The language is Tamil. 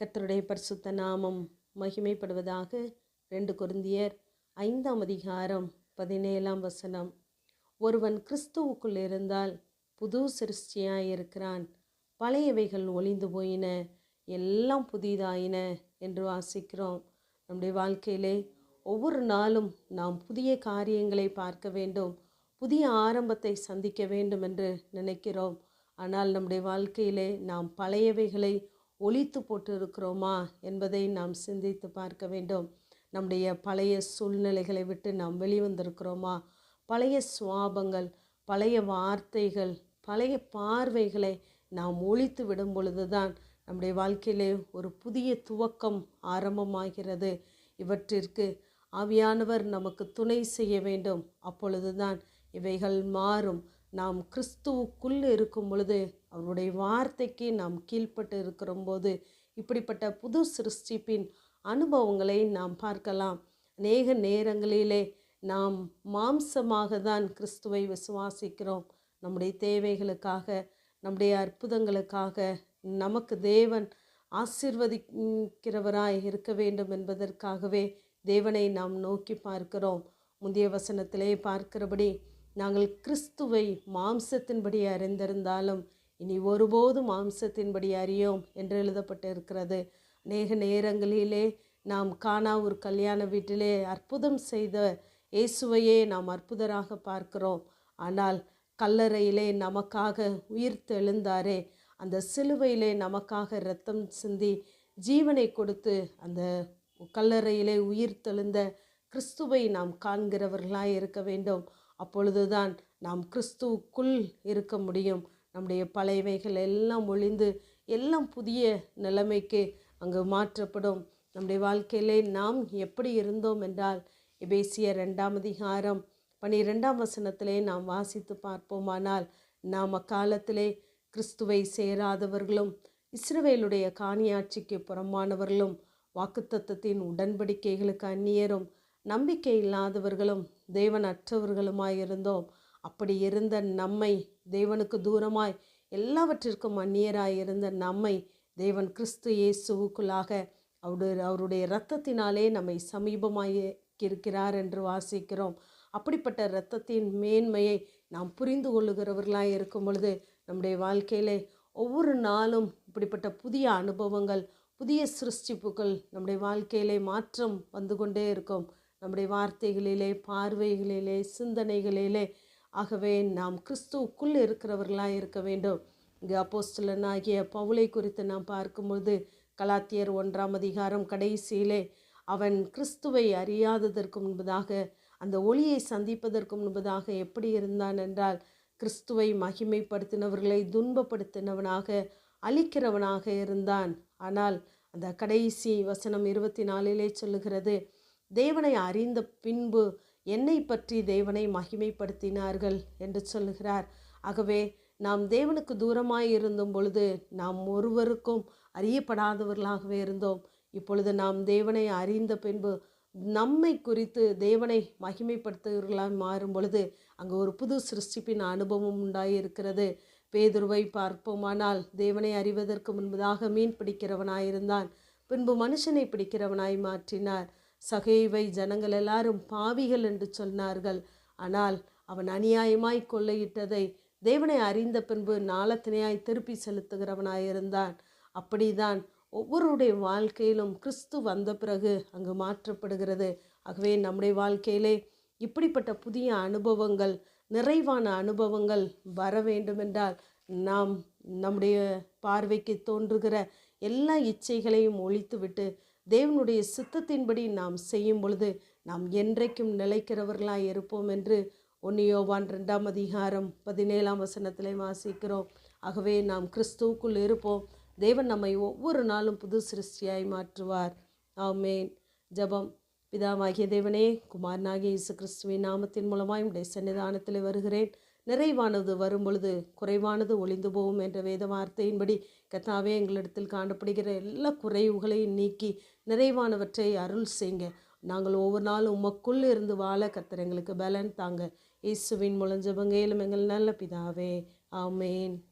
கர்த்தருடைய பரிசுத்த நாமம் மகிமைப்படுவதாக ரெண்டு குருந்தியர் ஐந்தாம் அதிகாரம் பதினேழாம் வசனம். ஒருவன் கிறிஸ்துவுக்குள் இருந்தால் புது சிருஷ்டியாய் இருக்கிறான். பழையவைகள் ஒளிந்து போயின எல்லாம் புதிதாயின என்று வாசிக்கிறோம். நம்முடைய வாழ்க்கையிலே ஒவ்வொரு நாளும் நாம் புதிய காரியங்களை பார்க்க வேண்டும் புதிய ஆரம்பத்தை சந்திக்க வேண்டும் என்று நினைக்கிறோம். ஆனால் நம்முடைய வாழ்க்கையிலே நாம் பழையவைகளை ஒழித்து போட்டு இருக்கிறோமா என்பதை நாம் சிந்தித்து பார்க்க வேண்டும். நம்முடைய பழைய சூழ்நிலைகளை விட்டு நாம் வெளிவந்திருக்கிறோமா? பழைய சுவாபங்கள் பழைய வார்த்தைகள் பழைய பார்வைகளை நாம் ஒழித்து விடும் பொழுதுதான் நம்முடைய வாழ்க்கையிலே ஒரு புதிய துவக்கம் ஆரம்பமாகிறது. இவற்றிற்கு ஆவியானவர் நமக்கு துணை செய்ய வேண்டும். அப்பொழுதுதான் இவைகள் மாறும். நாம் கிறிஸ்துவுக்குள் இருக்கும் பொழுது அவருடைய வார்த்தைக்கு நாம் கீழ்ப்பட்டு இருக்கிற போது இப்படிப்பட்ட புது சிருஷ்டிப்பின் அனுபவங்களை நாம் பார்க்கலாம். அநேக நேரங்களிலே நாம் மாம்சமாக தான் கிறிஸ்துவை விசுவாசிக்கிறோம். நம்முடைய தேவைகளுக்காக நம்முடைய அற்புதங்களுக்காக நமக்கு தேவன் ஆசிர்வதிக்கிறவராய் இருக்க வேண்டும் என்பதற்காகவே தேவனை நாம் நோக்கி பார்க்கிறோம். முந்தைய வசனத்திலே பார்க்கிறபடி நாங்கள் கிறிஸ்துவை மாம்சத்தின்படி அறிந்திருந்தாலும் இனி ஒருபோதும் மாம்சத்தின்படி அறியோம் என்று எழுதப்பட்டு இருக்கிறது அநேக நேரங்களிலே நாம் காணா ஒரு கல்யாண வீட்டிலே அற்புதம் செய்த இயேசுவையே நாம் அற்புதராக பார்க்கிறோம். ஆனால் கல்லறையிலே நமக்காக உயிர் தெழுந்தாரே அந்த சிலுவையிலே நமக்காக இரத்தம் சிந்தி ஜீவனை கொடுத்து அந்த கல்லறையிலே உயிர் தெழுந்த கிறிஸ்துவை நாம் காண்கிறவர்களாய் இருக்க வேண்டும். அப்பொழுதுதான் நாம் கிறிஸ்துவுக்குள் இருக்க முடியும். நம்முடைய பழையவைகள் எல்லாம் ஒளிந்து எல்லாம் புதிய நிலைமைக்கு அங்கு மாற்றப்படும். நம்முடைய வாழ்க்கையிலே நாம் எப்படி இருந்தோம் என்றால் எபேசிய ரெண்டாம் அதிகாரம் பனிரெண்டாம் வசனத்திலே நாம் வாசித்து பார்ப்போமானால் நாம் அக்காலத்திலே கிறிஸ்துவை சேராதவர்களும் இஸ்ரவேலுடைய காணியாட்சிக்கு புறமானவர்களும் வாக்குத்தத்தத்தின் உடன்படிக்கைகளுக்கு அந்நியரும் நம்பிக்கை இல்லாதவர்களும் தேவன் அற்றவர்களுமாயிருந்தோம் அப்படி இருந்த நம்மை தேவனுக்கு தூரமாய் எல்லாவற்றிற்கும் அந்நியராய் இருந்த நம்மை தேவன் கிறிஸ்து இயேசுவுக்குள்ளாக அவருடைய அவருடைய இரத்தத்தினாலே நம்மை சமீபமாயிருக்கிறார் என்று வாசிக்கிறோம். அப்படிப்பட்ட இரத்தத்தின் மேன்மையை நாம் புரிந்து கொள்ளுகிறவர்களாக இருக்கும் பொழுது நம்முடைய வாழ்க்கையிலே ஒவ்வொரு நாளும் இப்படிப்பட்ட புதிய அனுபவங்கள் புதிய சிருஷ்டிப்புகள் நம்முடைய வாழ்க்கையிலே மாற்றம் வந்து கொண்டே இருக்கும். நம்முடைய வார்த்தைகளிலே பார்வைகளிலே சிந்தனைகளிலே ஆகவே நாம் கிறிஸ்துவுக்குள் இருக்கிறவர்களாக இருக்க வேண்டும். இங்கு அப்போஸ்டலனாகிய பவுலை குறித்து நாம் பார்க்கும்பொழுது கலாத்தியர் ஒன்றாம் அதிகாரம் கடைசியிலே அவன் கிறிஸ்துவை அறியாததற்கு முன்பதாக அந்த ஒளியை சந்திப்பதற்கு முன்பதாக எப்படி இருந்தான் என்றால் கிறிஸ்துவை மகிமைப்படுத்தினவர்களை துன்பப்படுத்தினவனாக அழிக்கிறவனாக இருந்தான். ஆனால் அந்த கடைசி வசனம் இருபத்தி நாலிலே சொல்லுகிறது தேவனை அறிந்த பின்பு என்னை பற்றி தேவனை மகிமைப்படுத்தினார்கள் என்று சொல்லுகிறார். ஆகவே நாம் தேவனுக்கு தூரமாய் இருந்தும் பொழுது நாம் ஒருவருக்கும் அறியப்படாதவர்களாகவே இருந்தோம். இப்பொழுது நாம் தேவனை அறிந்த பின்பு நம்மை குறித்து தேவனை மகிமைப்படுத்துகிறவர்களாக மாறும் பொழுது அங்கே ஒரு புது சிருஷ்டிப்பின் அனுபவம் உண்டாயிருக்கிறது. பேதுருவை பார்ப்போமானால் தேவனை அறிவதற்கு முன்பதாக மீன் பிடிக்கிறவனாயிருந்தான். பின்பு மனுஷனை பிடிக்கிறவனாய் மாற்றினார். சகைவை ஜனங்கள் எல்லாரும் பாவிகள் என்று சொன்னார்கள். ஆனால் அவன் அநியாயமாய் கொள்ளையிட்டதை தேவனை அறிந்த பின்பு நாளத்தினையாய் திருப்பி செலுத்துகிறவனாயிருந்தான். அப்படிதான் ஒவ்வொருடைய வாழ்க்கையிலும் கிறிஸ்து வந்த பிறகு அங்கு மாற்றப்படுகிறது. ஆகவே நம்முடைய வாழ்க்கையிலே இப்படிப்பட்ட புதிய அனுபவங்கள் நிறைவான அனுபவங்கள் வர வேண்டுமென்றால் நாம் நம்முடைய பார்வைக்கு தோன்றுகிற எல்லா இச்சைகளையும் ஒழித்துவிட்டு தேவனுடைய சித்தத்தின்படி நாம் செய்யும் பொழுது நாம் என்றைக்கும் நிலைக்கிறவர்களாக இருப்போம் என்று ஒன்னியோவான் ரெண்டாம் அதிகாரம் பதினேழாம் வசனத்திலே வாசிக்கிறோம். ஆகவே நாம் கிறிஸ்துவுக்குள் இருப்போம். தேவன் நம்மை ஒவ்வொரு நாளும் புது சிருஷ்டியாய் மாற்றுவார். ஆமேன். ஜபம். பிதாவாகிய தேவனே குமாரனாகிய இயேசு கிறிஸ்துவின் நாமத்தின் மூலமாய் உடைய சன்னிதானத்தில் வருகிறேன். நிறைவானது வரும்பொழுது குறைவானது ஒளிந்து போகும் என்ற வேத வார்த்தையின்படி கத்தாவே எங்களிடத்தில் காணப்படுகிற எல்லா குறைவுகளையும் நீக்கி நிறைவானவற்றை அருள் செய்ங்க. நாங்கள் ஒவ்வொரு நாளும் உமக்குள் இருந்து வாழ கத்தர் எங்களுக்கு பலன் தாங்க. இயேசுவின் மூலம் எங்கள் நல்ல பிதாவே. ஆமேன்.